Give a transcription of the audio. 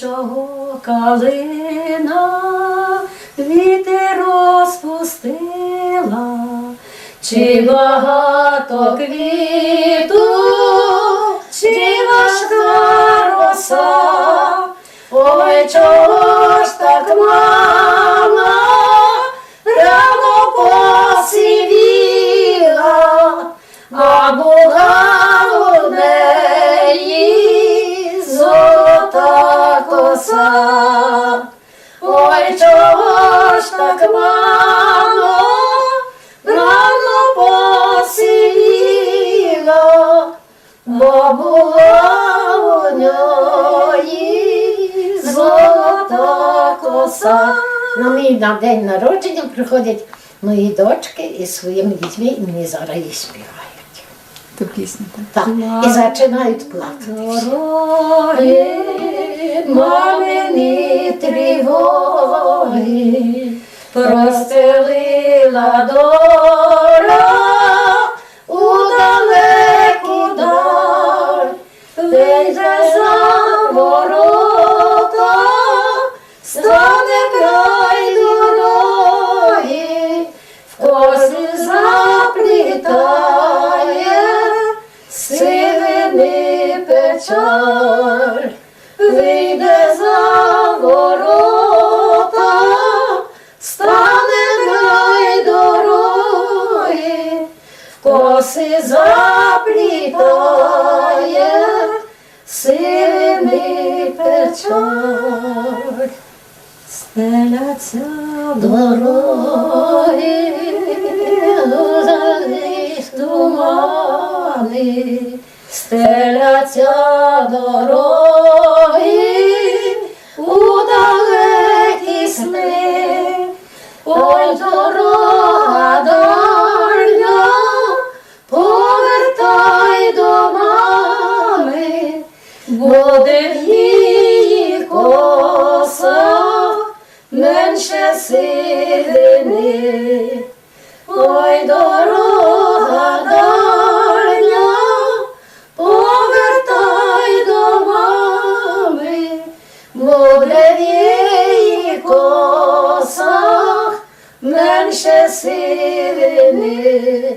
чого калина вітер розпустила, чи багато квіту, чи важка роса, ой, чого ж так мама чого ж так мама рано посивіла, бо була у неї золота коса. На мій на день народження приходять мої дочки із своїми дітьми і мені зараз їх співають. Ту пісню, так? Так, і починають плакати. Дороги, мамині тривоги, простелила доля у далеку даль, вийде за ворота, стане край дороги, в коси заплітає, сивини печаль, вийде коси заплітає, сивини печаль. Стеляться дороги, лузались тумани, стеляться дороги, менше сивини. Ой, дорога дальня, повертай до мами, буде в її косах менше сивини.